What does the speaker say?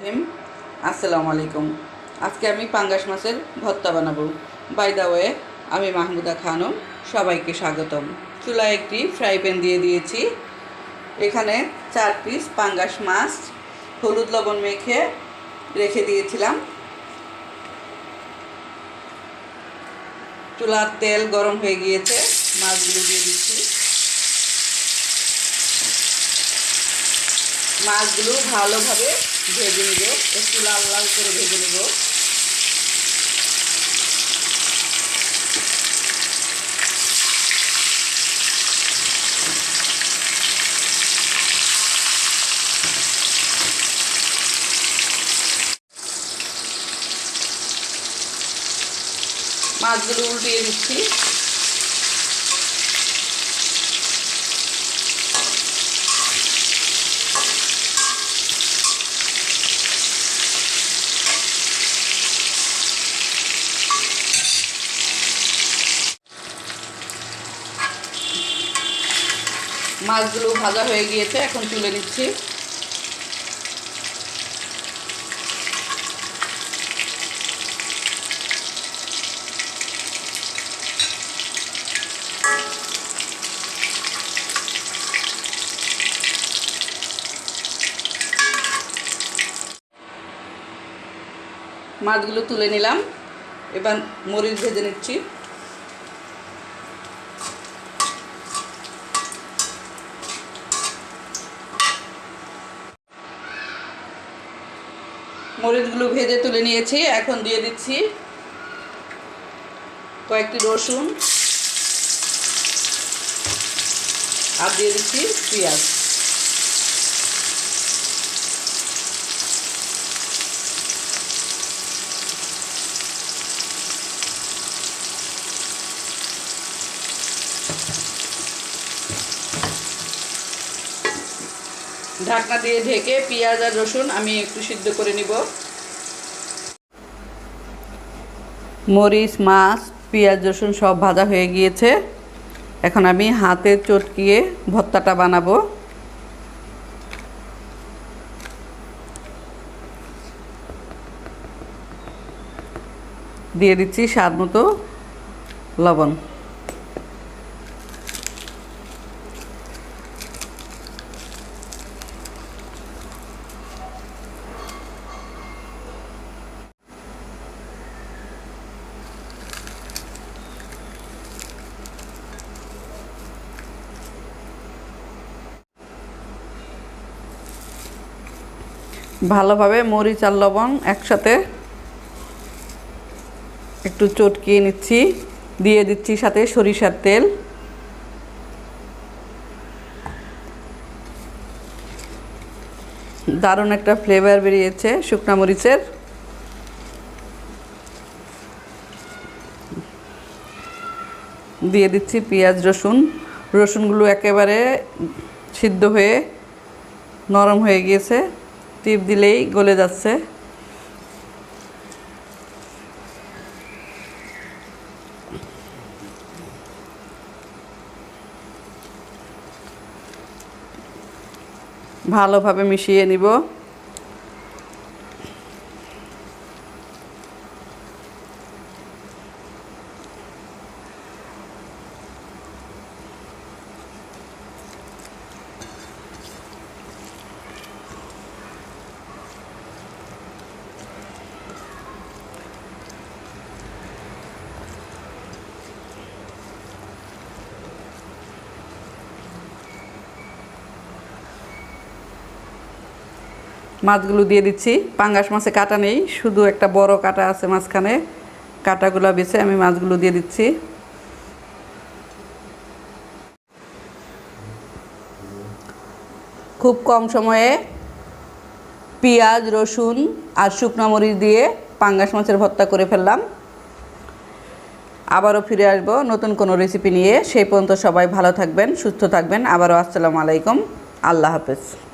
রহিম, আসসালামু আলাইকুম। আজকে আমি পাঙ্গাস মাছের ভর্তা বানাবো। বাই দা ওয়ে আমি মাহমুদা খানম, সবাইকে স্বাগতম। চুলায় একটি ফ্রাই প্যান দিয়ে দিয়েছি। এখানে চার পিস পাঙ্গাস মাছ, হলুদ লবণ মেখে রেখে দিয়েছিলাম। চুলার তেল গরম হয়ে গিয়েছে, মাছগুলো দিয়ে দিচ্ছি। মাছগুলো ভালোভাবে ভেজে নেব। একটু লাল লাল করে ভেজে নেব। মাছগুলো উল্টিয়ে দিচ্ছি। মাছগুলো ভাজা হয়ে গিয়েছে এখন তুলে নিচ্ছি। মাছগুলো তুলে নিলাম এবার মরিচ ভেজে নিচ্ছি। মরিচগুলো ভেজে তুলে নিয়েছি এখন দিয়ে দিচ্ছি কয়েকটি রসুন আর দিয়ে দিচ্ছি পেঁয়াজ। ঢাকনা দিয়ে ঢেকে পেঁয়াজ আর রসুন আমি একটু সিদ্ধ করে নিব। মরিচ, মাছ, পেঁয়াজ, রসুন সব ভাজা হয়ে গিয়েছে। এখন আমি হাতে চটকিয়ে ভর্তাটা বানাবো। দিয়ে দিচ্ছি স্বাদ মতো লবণ। ভালোভাবে মরিচ আর লবণ একসাথে একটু চটকিয়ে নিচ্ছি। দিয়ে দিচ্ছি সাথে সরিষার তেল। দারুণ একটা ফ্লেভার বেরিয়েছে শুকনা মরিচের। দিয়ে দিচ্ছি পেঁয়াজ, রসুন। রসুনগুলো একেবারে সিদ্ধ হয়ে নরম হয়ে গিয়েছে। টিপ দিলেই গলে যাচ্ছে। ভালোভাবে মিশিয়ে নিব। মাছগুলো দিয়ে দিচ্ছি। পাঙ্গাস মাছে কাটা নেই, শুধু একটা বড় কাটা আছে মাঝখানে। কাটাগুলো বেছে আমি মাছগুলো দিয়ে দিচ্ছি। খুব কম সময়ে পেঁয়াজ, রসুন আর শুকনো মরিচ দিয়ে পাঙ্গাস মাছের ভর্তা করে ফেললাম। আবারও ফিরে আসব নতুন কোনো রেসিপি নিয়ে। সেই পর্যন্ত সবাই ভালো থাকবেন, সুস্থ থাকবেন। আবারও আসসালামু আলাইকুম। আল্লাহ হাফেজ।